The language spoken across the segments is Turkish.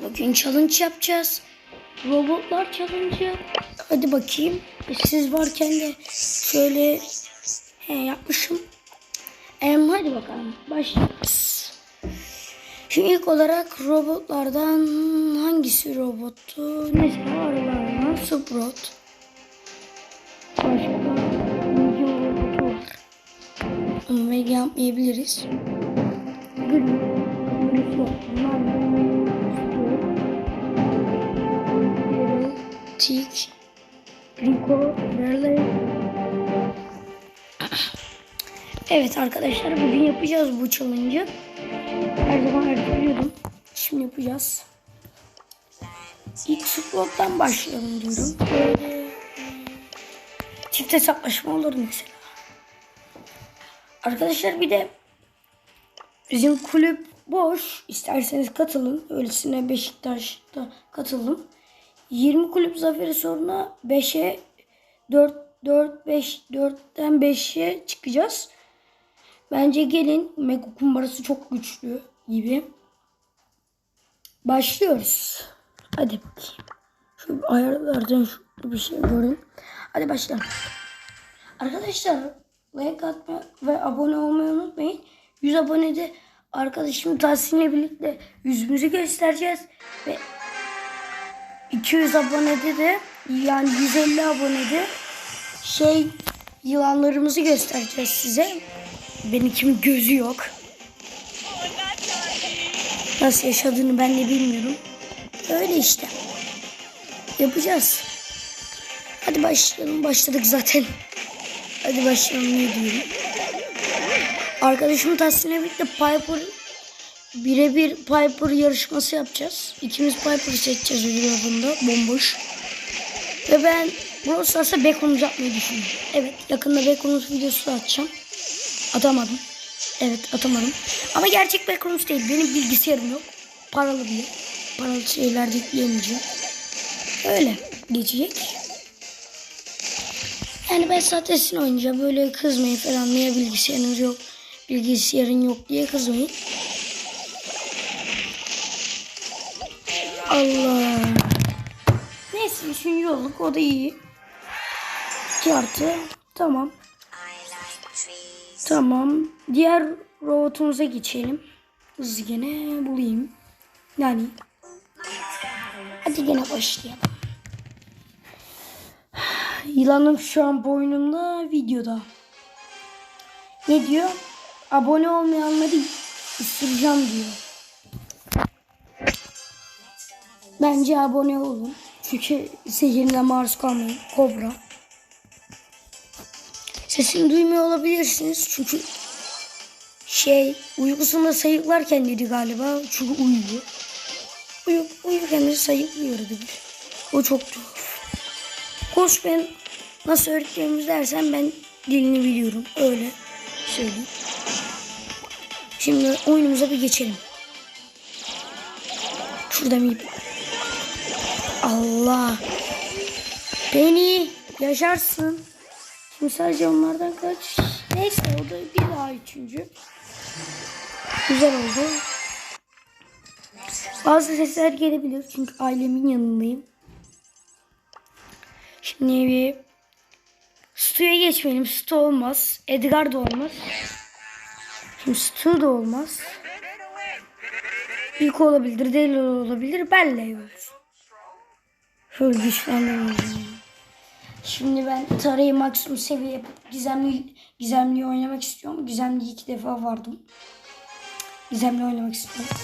Bugün challenge yapacağız. Robotlar challenge. Hadi bakayım. E, Siz varken de şöyle he, yapmışım. Em, hadi bakalım. Başlıyoruz. Şimdi ilk olarak robotlardan hangisi robottu? Mesela aralarından Subrot. Başka Medium robotu var. Onu yapmayabiliriz. Gül. Gül yok. Bunlar Tik, Rico, Raleigh. Evet arkadaşlar bugün yapacağız bu challenge'ı. Her zaman erteliyordum. Şimdi yapacağız. İlk slottan başlayalım diyorum. Böyle çift hesaplaşma olur mesela. Arkadaşlar bir de bizim kulüp boş. İsterseniz katılın. Öylesine Beşiktaş'ta katılın. 20 kulüp zaferi sonra 5'e 4 4 5 4'ten 5'e çıkacağız. Bence gelin. Mega kumbarası çok güçlü gibi. Başlıyoruz. Hadi bakayım. Şu ayarlardan şu bir şey görün. Hadi başlayalım. Arkadaşlar like atmayı ve abone olmayı unutmayın. 100 abonede arkadaşım Tahsin'le birlikte yüzümüzü göstereceğiz ve 200 abonede de yani 150 abonede şey yılanlarımızı göstereceğiz size. Benimkimin gözü yok. Nasıl yaşadığını ben de bilmiyorum. Öyle işte. Yapacağız. Hadi başlayalım. Başladık zaten. Hadi başlayalım ne diyorum. Arkadaşım Tahsin'le birlikte Piper birebir Piper yarışması yapacağız. İkimiz Piper'ı seçeceğiz avında. Bomboş. Ve ben Brawl Stars'a Backroom'u yapmayı düşünüyorum. Evet yakında Backroom's videosu da atacağım. Atamadım. Evet atamadım. Ama gerçek Backrooms değil. Benim bilgisayarım yok. Paralı bile. Paralı şeyler de yükleyemeyeceğim. Öyle geçecek. Yani ben zaten sizin oynayacağım. Böyle kızmayın falan. Niye bilgisayarınız yok? Bilgisayarın yok diye kızmayın. Allah. Neyse üçüncü olduk. O da iyi. İki artı. Tamam. Tamam. Diğer robotumuza geçelim. Hızlı gene bulayım. Yani. Hadi gene başlayalım. Yılanım şu an boynumda videoda. Ne diyor? Abone olmayanları ısıracağım diyor. Bence abone olun. Çünkü sihirine maruz kalmayın. Kobra. Sesini duymuyor olabilirsiniz. Çünkü şey uykusunda sayıklarken dedi galiba. Çünkü uyuyor. Uyuk, uyurken de sayıklıyor dedi. O çok tuhaf. Koş ben nasıl öğrettiğimiz dersen ben dilini biliyorum. Öyle söyleyeyim. Şimdi oyunumuza bir geçelim. Şurada mı Allah. Beni yaşarsın. Şimdi sadece onlardan kaç. Neyse o da bir daha üçüncü. Güzel oldu. Bazı sesler gelebilir çünkü ailemin yanındayım. Şimdi bir Stu'ya geçmeyelim. Stu olmaz. Edgar da olmaz. Şimdi Stu da olmaz. İlk olabilir, değil olabilir, Bella olur. Şöyle güçlendirmeyeceğim. Şimdi ben tarayı maksimum seviye yapıp gizemli gizemli oynamak istiyorum. Gizemli iki defa vardım. Gizemli oynamak istiyorum.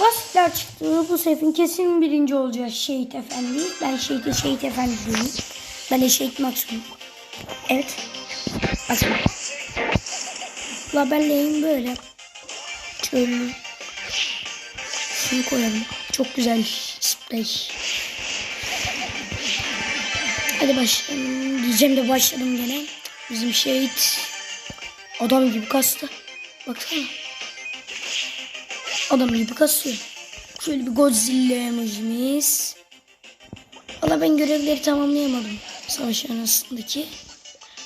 Basitler çıktı. Bu seferin kesin birinci olacağız Şehit Efendi. Ben Şehit'e Şehit Efendi diyorum. Ben de Şehit Maksimum. Evet. Bakın. Labelleyim böyle. Şöyle. Şunu koyalım. Çok güzel sprey. Hadi başlayalım. Diyeceğim de başladım gene. Bizim şehit adam gibi kastı. Baksana. Adam gibi kasıyor. Şöyle bir Godzilla emojimiz. Valla ben görevleri tamamlayamadım. Savaş arenasındaki.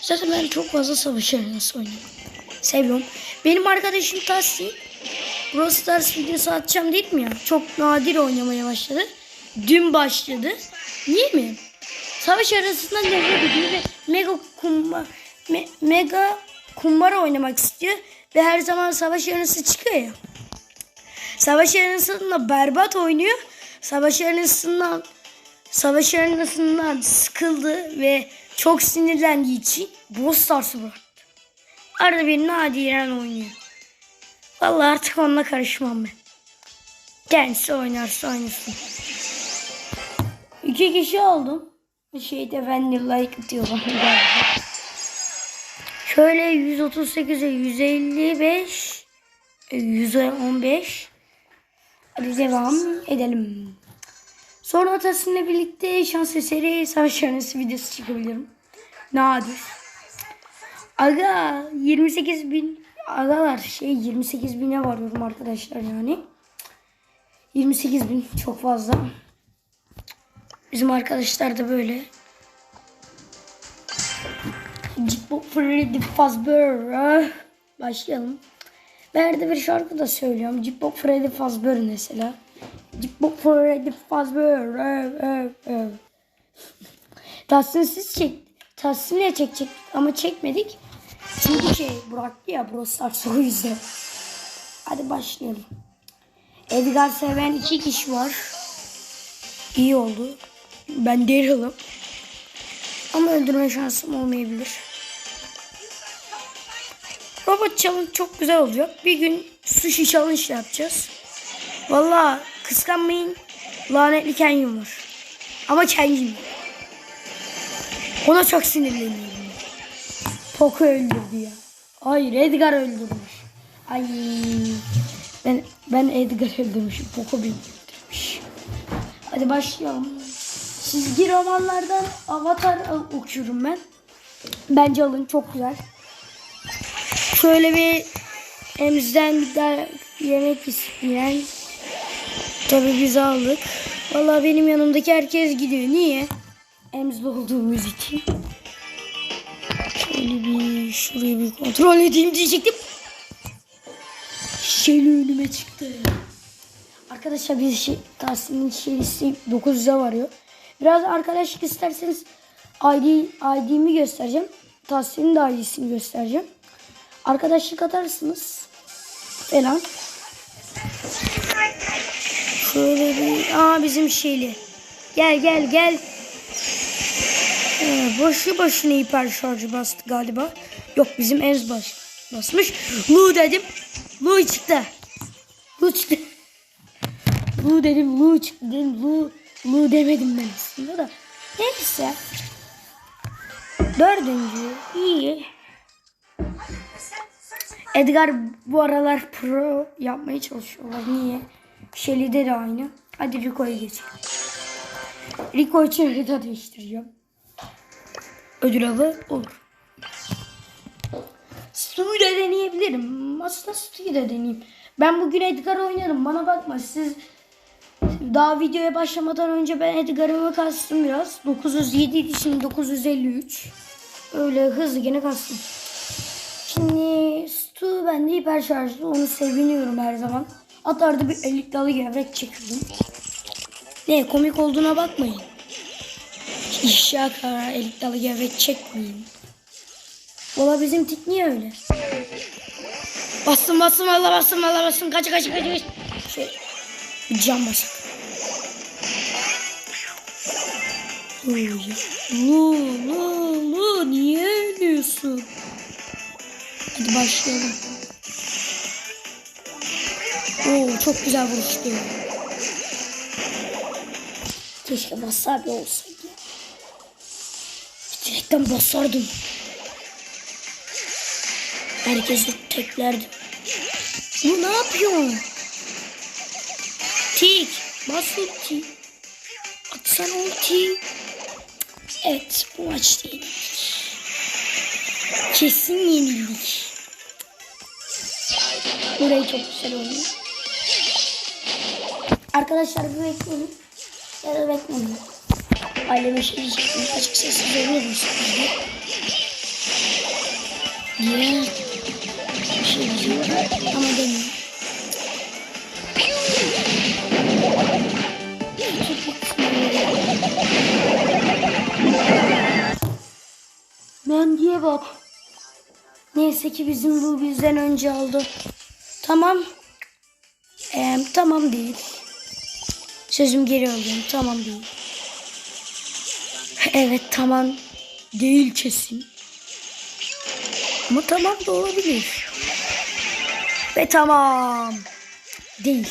Zaten ben çok fazla savaş arenası oynuyorum. Seviyorum. Benim arkadaşım Tahsin Brawl Stars videosu atacağım değil mi ya? Çok nadir oynamaya başladı. Dün başladı. Niye mi? Savaş arasında nefret ediyor ve mega kumba, me- mega kumbara oynamak istiyor. Ve her zaman savaş arenası çıkıyor ya. Savaş arenasında berbat oynuyor. Savaş arenasından savaş arenasından sıkıldı ve çok sinirlendiği için Brawl Stars'ı bıraktı. Arada bir nadiren oynuyor. Vallahi artık onunla karışmam ben. Kendisi oynarsa oynasın. İki kişi oldum. Şeyde bana galiba. Şöyle 138'e 155 e, 115 Hadi devam edelim. Sonra Tahsin'le birlikte şans eseri savaş arenası videosu çekebilirim. Nadir. Aga 28 bin agalar şey 28 bine varıyorum arkadaşlar yani. 28 bin çok fazla. Bizim arkadaşlar da böyle. Freddy Fazbear. Başlayalım. Ben de bir şarkı da söylüyorum. Jigbo Freddy Fazbear mesela. Jigbo Freddy Fazbear. Tahsin siz çek. Tahsin'le çekecek ama çekmedik. Çünkü şey bıraktı ya Brawl Stars o yüzden. Hadi başlayalım. Edgar seven iki kişi var. İyi oldu. Ben Daryl'ım. Ama öldürme şansım olmayabilir. Robot challenge çok güzel olacak. Bir gün sushi challenge yapacağız. Valla kıskanmayın. Lanetli Kenyon var. Ama Kenyon. Ona çok sinirleniyorum. Poco öldürdü ya. Hayır Edgar öldürmüş. Ay ben ben Edgar öldürmüşüm. Poco beni öldürmüş. Hadi başlayalım. Çizgi romanlardan Avatar okuyorum ben. Bence alın çok güzel. Şöyle bir emzden bir daha yemek isteyen tabi biz aldık. Vallahi benim yanımdaki herkes gidiyor. Niye? Emzli olduğumuz için. Şöyle bir şurayı bir kontrol edeyim diyecektim. Şeyli önüme çıktı. Arkadaşlar bir şey Tahsin'in şeylisi 900'e varıyor. Biraz arkadaşlık isterseniz ID, ID'mi göstereceğim. Tahsin'in de ID'sini göstereceğim. Arkadaşlık atarsınız falan. Şöyle bir aa bizim şeyli. Gel gel gel. Ee, boşu boşuna hiper şarjı bastı galiba. Yok bizim Enz baş basmış. Lu dedim. Lu çıktı. Lu çıktı. Lu dedim. Lu çıktı dedim. Lu, Lu demedim ben aslında da. Neyse. Dördüncü. iyi. Edgar bu aralar pro yapmaya çalışıyorlar. Niye? Shelly'de de aynı. Hadi Rico'ya geçelim. Rico için harita değiştireceğim. Ödül avı olur. Stu'yu da deneyebilirim. Aslında Stu'yu da deneyeyim. Ben bugün Edgar oynadım. Bana bakma siz daha videoya başlamadan önce ben Edgar'ımı kastım biraz. 907 idi şimdi 953. Öyle hızlı gene kastım. Şimdi Stu bende hiper şarjlı. Onu seviniyorum her zaman. Atarda bir elik dalı gevrek çekiyordum. Ne komik olduğuna bakmayın. İşya elik dalı gevrek çekmeyin. Valla bizim tik niye öyle? Bastım bastım valla bastım valla bastım. Kaç kaç kaç kaç. Şey, cam basak. Lu lu lu niye ölüyorsun? Hadi başlayalım. Oo çok güzel vuruştu. Keşke wasabi olsaydı. Direkten basardım. Herkesi teklerdim. Bu ne yapıyorsun? Tik. Bas ulti. Atsana ulti. Evet bu maç yenildik. Kesin yenildik. Burayı çok güzel oynuyor. Arkadaşlar bir bekleyin. Ya da bekleyin. Aileme şey diyecektim. Açık sessiz olur musunuz? Diye bir şey diyeceğim ama demiyorum. Bak. Neyse ki bizim bu bizden önce oldu. Tamam. Ee, tamam değil. Sözüm geri alıyorum. Tamam değil. Evet tamam. Değil kesin. Ama tamam da olabilir. Ve tamam. Değil.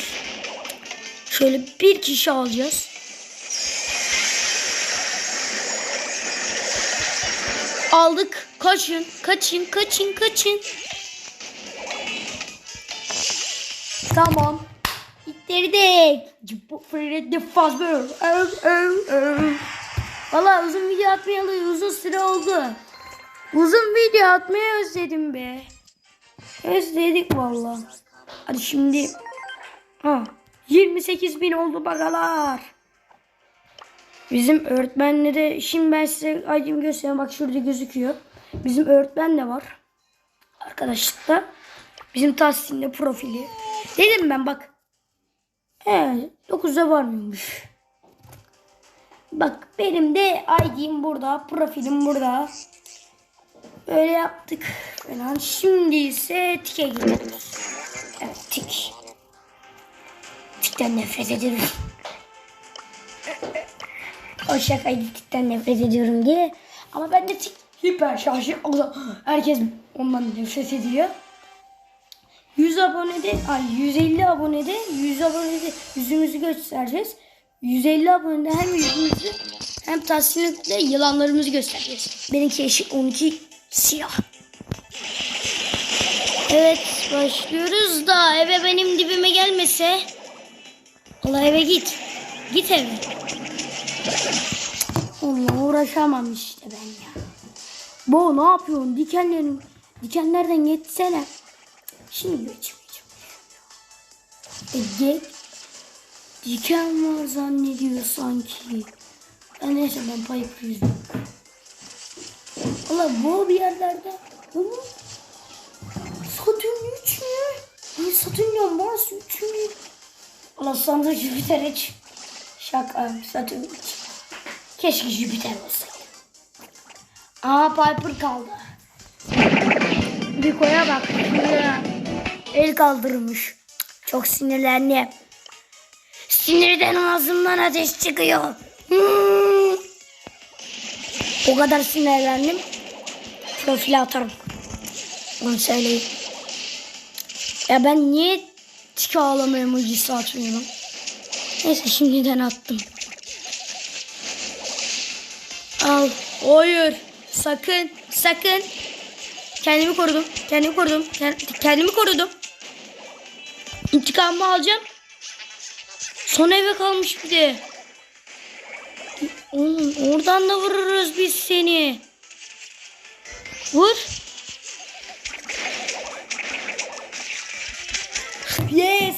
Şöyle bir kişi alacağız. Aldık. Kaçın, kaçın, kaçın, kaçın. Tamam. Bitirdik. Freddy Fazbear. Valla uzun video atmayalı uzun süre oldu. Uzun video atmayı özledim be. Özledik valla. Hadi şimdi. Ha. 28 bin oldu bagalar. Bizim öğretmenlere şimdi ben size aydın göstereyim. Bak şurada gözüküyor. Bizim öğretmen de var. Arkadaşlıkta. Bizim Tahsin'de profili. Dedim ben bak. He 9'a varmıyormuş. Bak benim de ID'm burada. Profilim burada. Böyle yaptık falan. Şimdi ise tike gidiyoruz. Evet tik. Tikten nefret ederim. o şakaydı tikten nefret ediyorum diye. Ama ben de tik hiper şarjı. Herkes ondan nefret ediyor. 100 abonede, ay 150 abonede, 100 abonede yüzümüzü göstereceğiz. 150 abonede hem yüzümüzü hem tahsinlikle yılanlarımızı göstereceğiz. Benimki eşit 12 siyah. Evet başlıyoruz da eve benim dibime gelmese. Allah eve git. Git eve. Onunla uğraşamam işte ben ya. Bo ne yapıyorsun? Dikenlerin dikenlerden geçsene. Şimdi geçmeyeceğim. E geç. Diken var zannediyor sanki. Ya neyse ben Piper yüzüyorum. Allah bu bir yerlerde. Hı? Satürn 3 mü? Ay Satürn ya Mars 3 mü? Allah sonra Jüpiter hiç. Şaka Satürn 3. Keşke Jüpiter olsaydı. Aa Piper kaldı. Bir koya bak. El kaldırmış. Çok sinirlendi. Sinirden ağzımdan ateş çıkıyor. Hmm. O kadar sinirlendim. Profile atarım. Onu söyleyeyim. Ya ben niye tiki ağlama emojisi atmıyorum? Neyse şimdiden attım. Al. Hayır. Sakın. Sakın. Kendimi korudum. Kendimi korudum. Kend- Kendimi korudum. İntikamımı alacağım. Son eve kalmış bir de. Oğlum oradan da vururuz biz seni. Vur. Yes.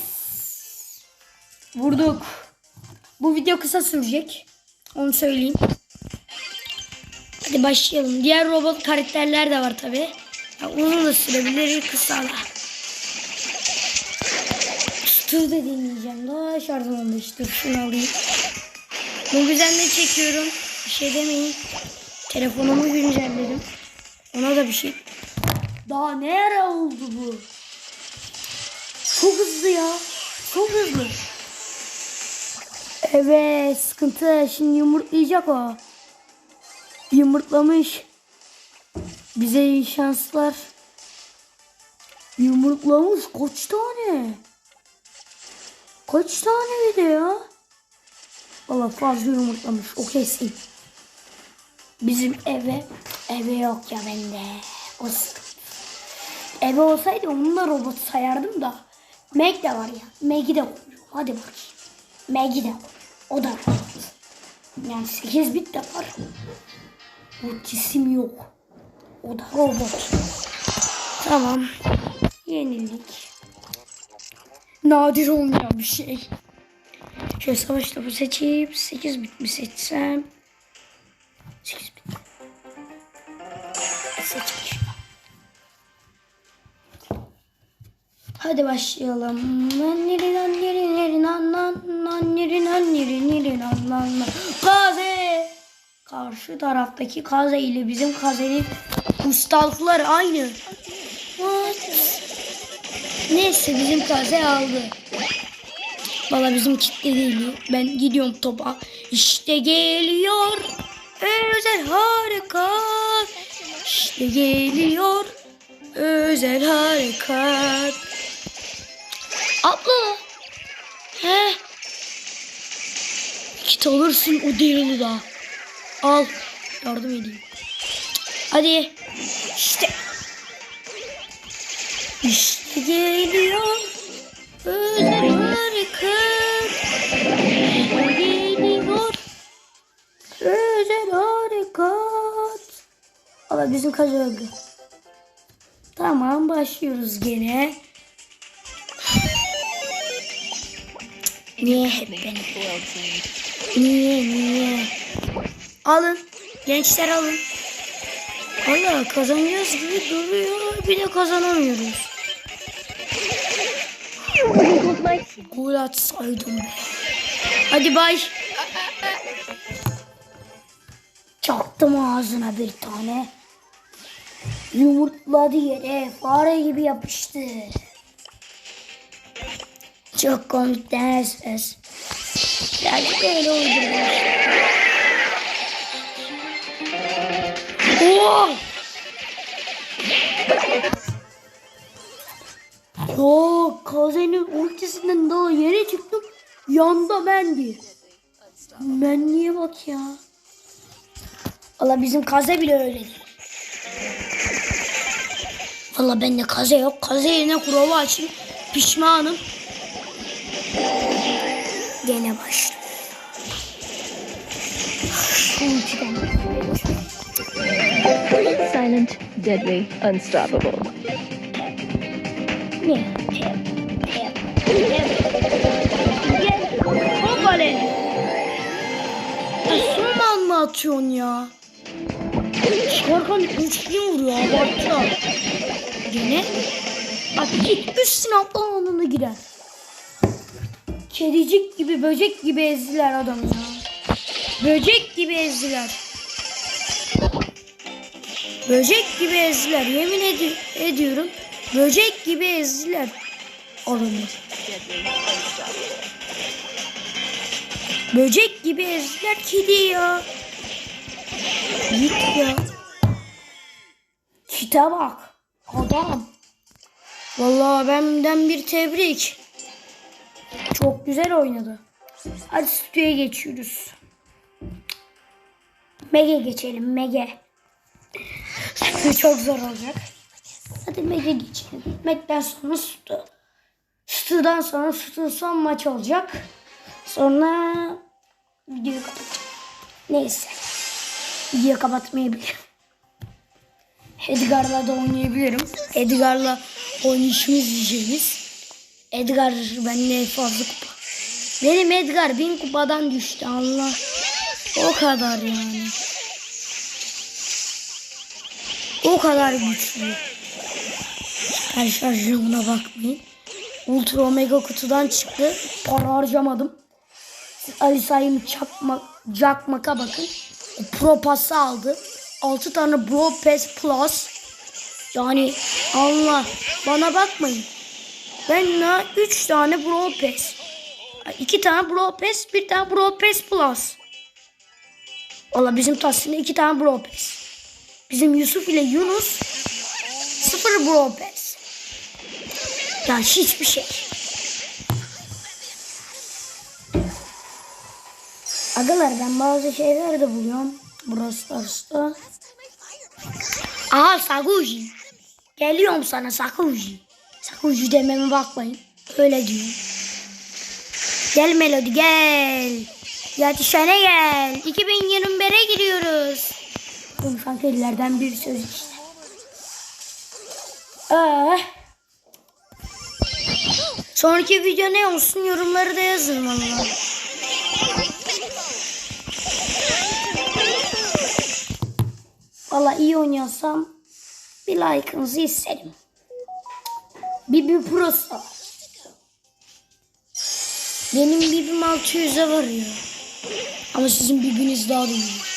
Vurduk. Bu video kısa sürecek. Onu söyleyeyim. Hadi başlayalım. Diğer robot karakterler de var tabi. uzun da sürebilir kısa da. Dur da deneyeceğim. Daha şarjım olmuş. Dur şunu alayım. Bu güzel ne çekiyorum. Bir şey demeyin. Telefonumu güncelledim. Ona da bir şey. Daha ne ara oldu bu? Çok hızlı ya. Çok hızlı. Evet sıkıntı. Şimdi yumurtlayacak o. Yumurtlamış. Bize iyi şanslar. Yumurtlamış kaç tane? Kaç tane bir de ya? Valla fazla yumurtlamış. O kesin. Bizim eve eve yok ya bende. O. Eve olsaydı onun da robot sayardım da. Meg de var ya. Meg'i de koyuyor. Hadi bakayım. Meg'i de koyuyor. O da robot. Yani 8 bit de var. O cisim yok. O da robot. Tamam. Yenilik. Nadir olmayan bir şey. Şöyle savaş topu seçeyim. 8 bit mi seçsem? 8 bit. Seçmiş. Hadi başlayalım. Nanneri nanneri neri nan nan nanneri nanneri neri nan nan nan. Kaze. Karşı taraftaki kaze ile bizim kazenin ustalıkları aynı. What? Neyse bizim kaze aldı. Valla bizim kitle değil. Ben gidiyorum topa. İşte geliyor. Özel harekat. İşte geliyor. Özel harekat. Abla. He. Git alırsın o Daryl'ı da. Al. Yardım edeyim. Hadi. İşte. İşte geliyor. Harekat. İşte geliyor. Özel harekat. Ama bizim kaç öldü. Tamam başlıyoruz gene. Niye hep benim? Niye niye? Alın. Gençler alın. Valla kazanıyoruz gibi duruyor. Bir de kazanamıyoruz. Gol atsaydım be. Hadi bay. Çaktım ağzına bir tane. Yumurtladı yere fare gibi yapıştı. Çok komik ses. Birazcık öyle uydurmuş. Oh! Yo, Kaze'nin ultisinden daha yeni çıktım. Yanda Mendi. Mendi'ye bak ya. Valla bizim Kaze bile öyle değil. Valla bende Kaze yok. Kaze yerine kurova açayım. Pişmanım. Gene başlıyor. Deadly, unstoppable. Ne? Atıyorsun ya? Şarkan üçlü vuruyor abartı. Gene. Bak git üstüne atla anında. Kedicik gibi böcek gibi ezdiler adamı ya. Böcek gibi ezdiler. Böcek gibi ezdiler. Yemin edi- ediyorum. Böcek gibi ezdiler adamı. Böcek gibi ezdiler kedi ya. Git ya. Kite bak. Adam. Vallahi benden bir tebrik. Çok güzel oynadı. Hadi stüdyoya geçiyoruz. Mege geçelim Mege. Çok zor olacak. Hadi Mege geçelim. Meg'den sonra Stu. Stu'dan sonra Stu son maç olacak. Sonra videoyu kapatacağım. Neyse. Videoyu kapatmayabilirim. Edgar'la da oynayabilirim. Edgar'la oynayışımı izleyeceğiz. Edgar benden fazla kupa. Benim Edgar bin kupadan düştü Allah. O kadar yani. O kadar güçlü. Her şarjımına bakmayın. Ultra Omega kutudan çıktı. Para harcamadım. Ali Sayım çakma, Cakmak'a bakın. Pro Pass'ı aldı. 6 tane Bro Pass Plus. Yani Allah bana bakmayın. Ben ne 3 tane Bro Pass. 2 tane Bro Pass, bir tane Bro Pass Plus. Valla bizim Tahsin'de 2 tane Bro Pass. Bizim Yusuf ile Yunus 0 Bro Pass. Yani hiçbir şey. Agalar ben bazı şeyler de buluyorum. Brawl Stars'ta. Aha Sakuji. Geliyorum sana Sakuji. Sakuji dememe bakmayın. Öyle diyor. Gel Melody gel. Yatışana gel. 2021'e giriyoruz. Konuşan kedilerden bir söz işte. Ee, sonraki video ne olsun yorumları da yazın valla. Valla iyi oynuyorsam bir like'ınızı isterim. Bibi Pro'su. Benim Bibim 600'e varıyor. Ama sizin Bibiniz daha da iyi.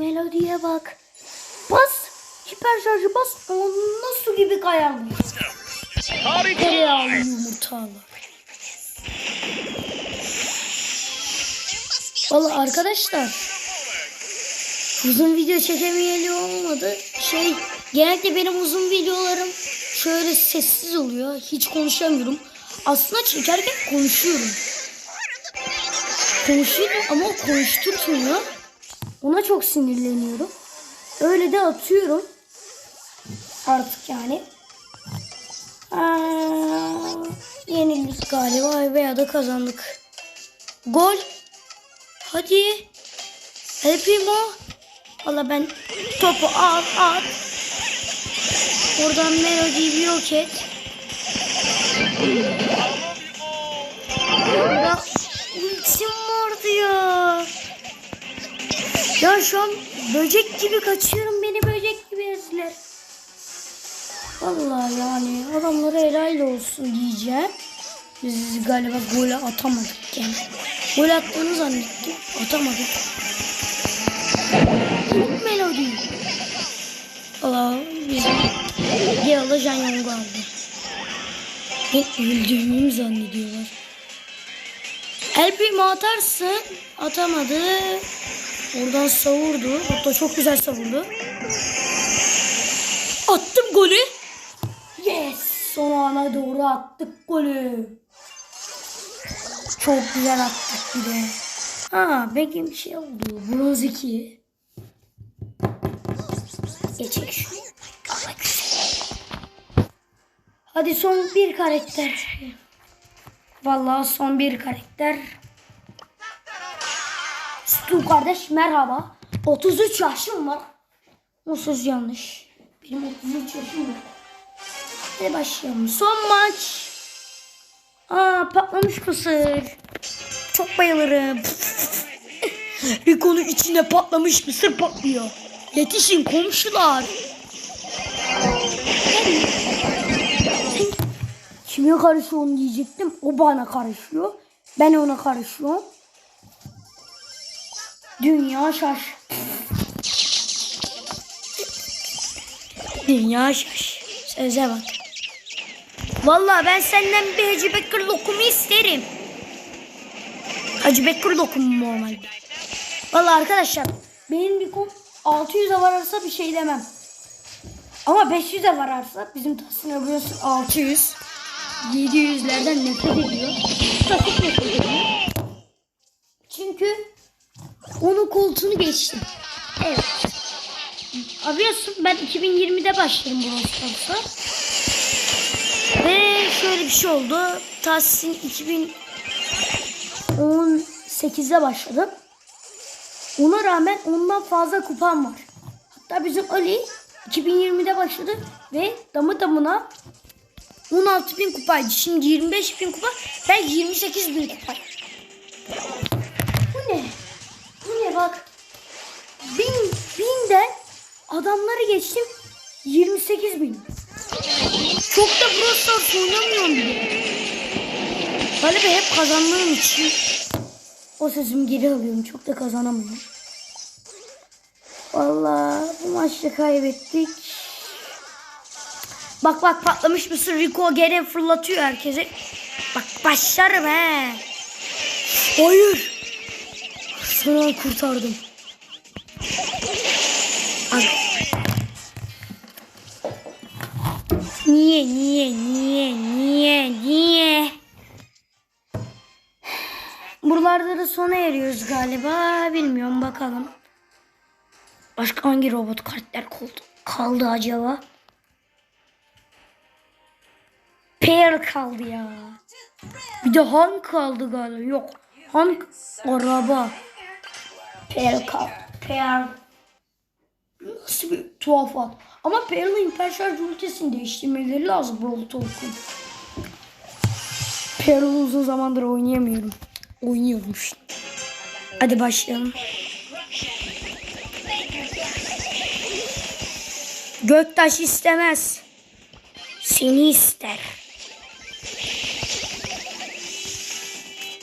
Melodiye bak. Bas. Hiper şarjı bas. Onunla su gibi kayarmış. Tereyağlı yumurtalı. Valla arkadaşlar uzun video çekemeyeli olmadı. Şey genellikle benim uzun videolarım şöyle sessiz oluyor. Hiç konuşamıyorum. Aslında çekerken konuşuyorum. Konuşuyorum ama konuşturmuyor. Ona çok sinirleniyorum. Öyle de atıyorum. Artık yani. Aa, yenildik galiba veya da kazandık. Gol. Hadi. El Primo. Valla ben topu al at. Oradan Melody'yi bir yok et. Orada ultim vardı ya. Ya şu an böcek gibi kaçıyorum. Beni böcek gibi ezdiler. Vallahi yani adamlara helal olsun diyeceğim. Biz galiba golü atamadık yani. Gol attığını zannettim. Atamadık. Melodi. Valla bizim Gale'da Jan Yong'u aldı. Ben öldüğümü mü zannediyorlar? El atarsın. Atamadı. Oradan savurdu. Hatta çok güzel savurdu. Attım golü. Yes. Son ana doğru attık golü. Çok güzel attık bir de. Ha peki bir şey oldu. Bronz 2. Geçek güzel. Hadi son bir karakter. Vallahi son bir karakter. Stu kardeş merhaba. 33 yaşım var. O söz yanlış. Benim 33 yaşım var. Hadi başlayalım. Son maç. Aa patlamış mısır. Çok bayılırım. Rico'nun içine patlamış mısır patlıyor. Yetişin komşular. Kime karışıyorsun diyecektim. O bana karışıyor. Ben ona karışıyorum. Dünya şaş. Dünya şaş. Söze bak. Vallahi ben senden bir Hacı Bekir lokumu isterim. Hacı Bekir lokumu normalde. Vallahi arkadaşlar benim bir kom 600'e vararsa bir şey demem. Ama 500'e vararsa bizim Tahsin biliyorsun 600. 700'lerden nefret ediyor. Nefret ediyor. Çünkü onun koltuğunu geçtim. Evet. Biliyorsun ben 2020'de başladım bu Stars'a. Ve şöyle bir şey oldu. Tahsin 2018'de başladım. Ona rağmen ondan fazla kupam var. Hatta bizim Ali 2020'de başladı ve damı damına 16 bin kupaydı. Şimdi 25 bin kupa. Ben 28 bin kupa. Bu ne? Ne bak. Bin, binden adamları geçtim 28 bin. Çok da Brawl oynamıyorum bile. Galiba hep kazandığım için o sözümü geri alıyorum. Çok da kazanamıyorum. Vallahi bu maçta kaybettik. Bak bak patlamış mısır Rico geri fırlatıyor herkese. Bak başlarım he. Hayır. Son an kurtardım. Al. Niye niye niye niye niye? Buralarda da sona eriyoruz galiba. Bilmiyorum bakalım. Başka hangi robot karakter kaldı, kaldı acaba? Pear kaldı ya. Bir de Hank kaldı galiba. Yok. Hank araba. Pear kaldı. Pear. Nasıl bir tuhafat. Ama Pearl'ın hiper şarj ülkesini değiştirmeleri lazım Brawl Talk'un. Pearl'ı uzun zamandır oynayamıyorum. Oynuyorum şimdi. Hadi başlayalım. Göktaş istemez. Seni ister.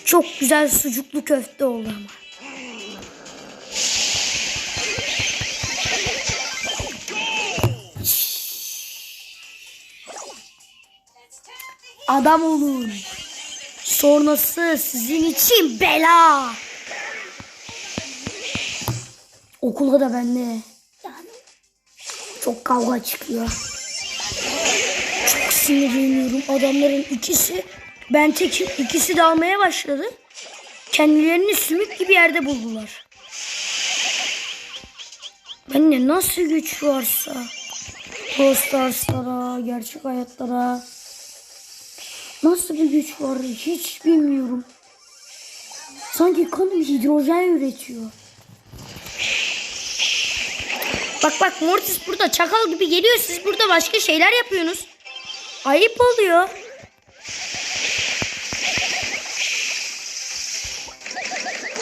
Çok güzel sucuklu köfte oldu ama. Adam olun. Sonrası sizin için bela. Okula da bende. Yani çok kavga çıkıyor. Çok sinirleniyorum. Adamların ikisi ben tekim ikisi de almaya başladı. Kendilerini sümük gibi yerde buldular. Bende nasıl güç varsa. Brawl Stars'lara, gerçek hayatlara. Nasıl bir güç var hiç bilmiyorum. Sanki kanım hidrojen üretiyor. Bak bak Mortis burada çakal gibi geliyor. Siz burada başka şeyler yapıyorsunuz. Ayıp oluyor.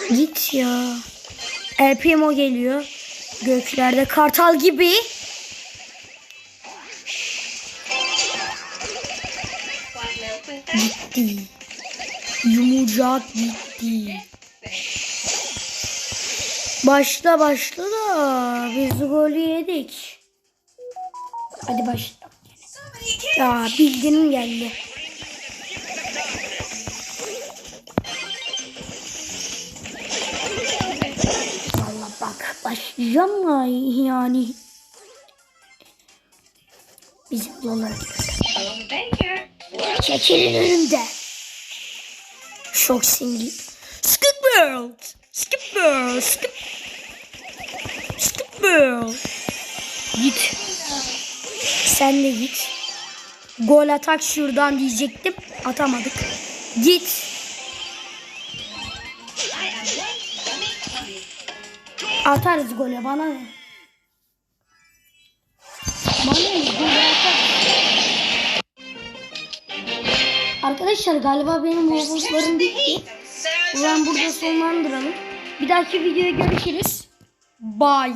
Git ya. El Primo geliyor. Göklerde kartal gibi. Gitti. Başla başla da biz golü yedik. Hadi başla. Ya bildiğin geldi. Valla bak başlayacağım da yani. Bizim dolar. Çekilin önümden. Çok sinirli. Skip World. Skip World. Skip. Skip World. Git. Sen de git. Gol atak şuradan diyecektim. Atamadık. Git. Atarız gole bana ne? Bana ne? Arkadaşlar galiba benim robotlarım bitti. Ben burada sonlandıralım. Bir dahaki videoya görüşürüz. Bye.